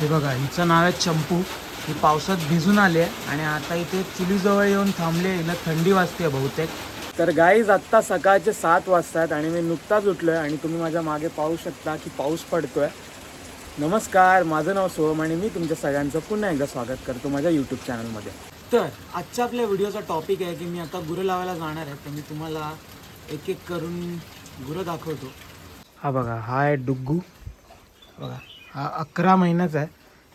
हे बघा हिचं नाव आहे चंपू. ही पावसात भिजून आले आणि आता इथे चुलीजवळ येऊन थांबले हिला थंडी वाजते बहुतेक. तर गाईज आत्ता सकाळचे सात वाजतात आणि मी नुकताच उठलो आहे आणि तुम्ही माझ्या मागे पाहू शकता की पाऊस पडतो आहे नमस्कार माझं नाव सोहम आणि मी तुमच्या सगळ्यांचं पुन्हा एकदा स्वागत करतो माझ्या यूट्यूब चॅनलमध्ये तर आजच्या आपल्या व्हिडिओचा टॉपिक आहे की मी आता गुरं लावायला जाणार आहे तर मी तुम्हाला एक एक करून गुरं दाखवतो. हा बघा हा आहे डुग्गू. बघा. हा अकरा महिन्याचा आहे.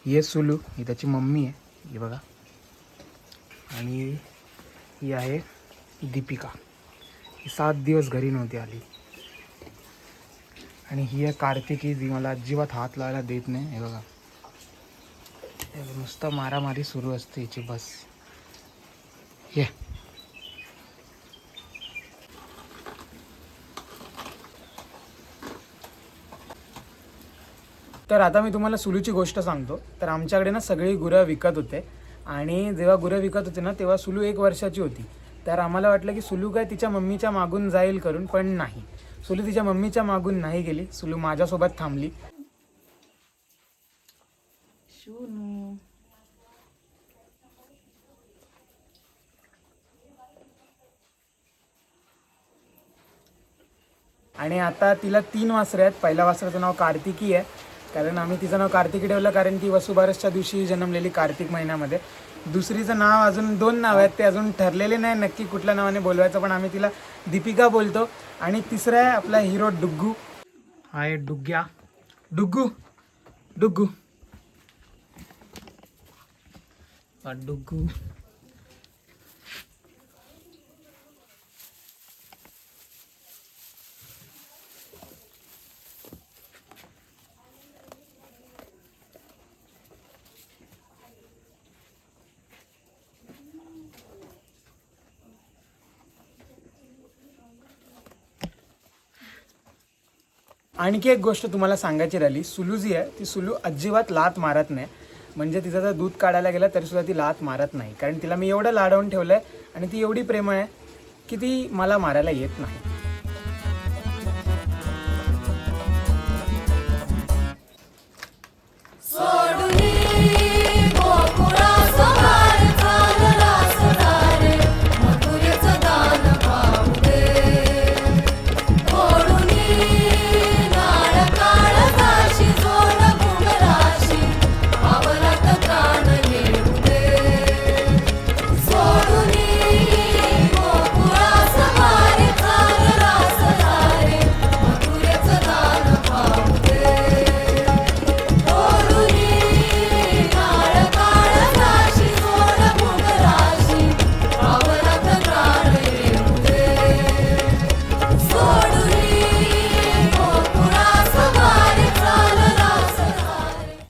ये सुलू ही त्याची मम्मी आहे. ही बघा. आणि ही आहे दीपिका. ही सात दिवस घरी नव्हती आली. आणि ही आहे कार्तिकी जी मला अजिबात हात लावायला देत नाही. हे बघा. नुसतं मारामारी सुरू असते हिची बस. ये. तर आता मी तुम्हाला सुलूची गोष्ट सांगतो. तर आमच्याकडे ना सगळी गुरं विकत होते. आणि जेव्हा गुरं विकत होते ना तेव्हा सुलू एक वर्षाची होती. तर आम्हाला वाटलं की सुलू काय तिच्या मम्मीच्या मागून जाईल करून पण नाही. सुलू तिच्या मम्मीच्या मागून नाही गेली. सुलू माझ्यासोबत थांबली. आणि आता तिला तीन वासरे आहेत. पहिल्या वासराचं नाव कार्तिकी आहे. कारण आम्ही तिचं नाव कार्तिकी ठेवलं कारण ती वसुबारसच्या दिवशी जन्मलेली कार्तिक महिन्यामध्ये. दुसरीचं नाव अजून दोन नाव आहेत ते अजून ठरलेले नाही नक्की कुठल्या नावाने बोलवायचं पण आम्ही तिला दीपिका बोलतो. आणि तिसरा आहे आपला हिरो डुग्गू. हाय डुग्ग्या. डुग्गू. डुग्गू. डुग्गू. आणखी एक गोष्ट तुम्हाला सांगायची राहिली. सुलू जी आहे ती सुलू अजिबात लात मारत नाही. म्हणजे तिचं जर दूध काढायला गेलं तरी सुद्धा ती लात मारत नाही. कारण तिला मी एवढं लाडवून ठेवलं आहे आणि ती एवढी प्रेमळ आहे की ती मला मारायला येत नाही.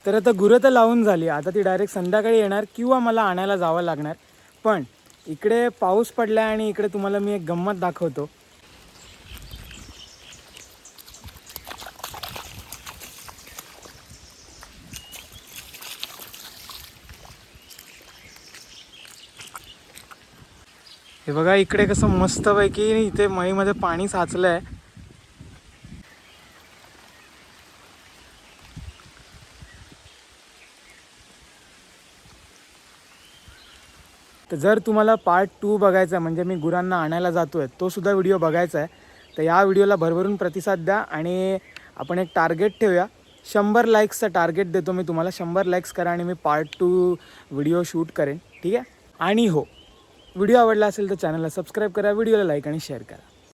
तर आता गुरं तर लावून झाली. आता ती डायरेक्ट संध्याकाळी येणार किंवा मला आणायला जावं लागणार. पण इकडे पाऊस पडला आणि इकडे तुम्हाला मी एक गंमत दाखवतो. हे बघा इकडे कसं मस्तपैकी इथे मईमध्ये पाणी साचलं आहे तर जर तुम्हाला पार्ट टू बघायचा आहे म्हणजे मी गुरांना आणायला जातो आहे तोसुद्धा व्हिडिओ बघायचा आहे. तर या व्हिडिओला भरभरून प्रतिसाद द्या आणि आपण एक टार्गेट ठेवूया. शंभर लाईक्सचं टार्गेट देतो मी तुम्हाला. शंभर लाईक्स करा आणि मी पार्ट टू व्हिडिओ शूट करेन. ठीक आहे? आणि हो व्हिडिओ आवडला असेल तर चॅनलला सबस्क्राईब करा व्हिडिओला लाईक आणि शेअर करा.